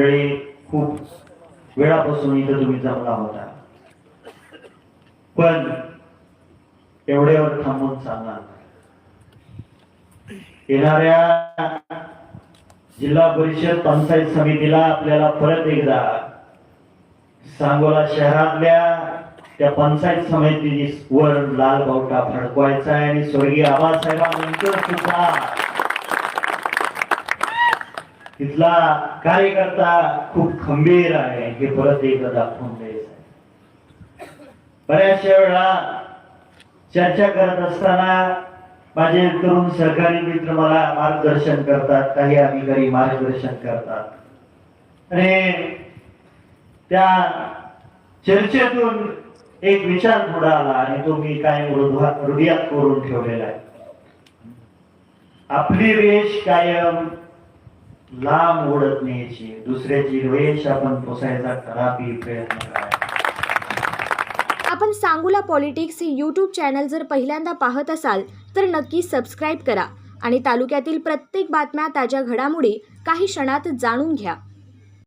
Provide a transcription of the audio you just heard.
मंडळी खूप वेळापासून इथं तुम्ही जमला होता पण एवढ्यावर थांबून चालणार येणाऱ्या जिल्हा परिषद पंचायत समितीला आपल्याला परत एकदा सांगोला शहरातल्या त्या पंचायत समिती वर लाल बावटा फडकवायचा आहे आणि स्वर्गीय आबासाहेबांनंतर सुद्धा तिथला कार्यकर्ता खूप खंबीर आहे. हे परत एकदा दाखवून द्यायचं बऱ्याचशा वेळा चर्चा करत असताना माझे तरुण सहकारी मित्र मला मार्गदर्शन करतात काही अधिकारी मार्गदर्शन करतात. आणि त्या चर्चेतून एक विचार पुढे आला आणि तो मी काय हृदयात करून ठेवलेला आहे. आपली रेष कायम लांब ओढत न्यायची. दुसऱ्याची वेश आपण पोसायचा कदापि प्रयत्न करायचा. आपण सांगूला पॉलिटिक्स हे यूट्यूब चॅनल जर पहिल्यांदा पाहत असाल तर नक्की सबस्क्राईब करा आणि तालुक्यातील प्रत्येक बातम्या ताज्या घडामोडी काही क्षणात जाणून घ्या.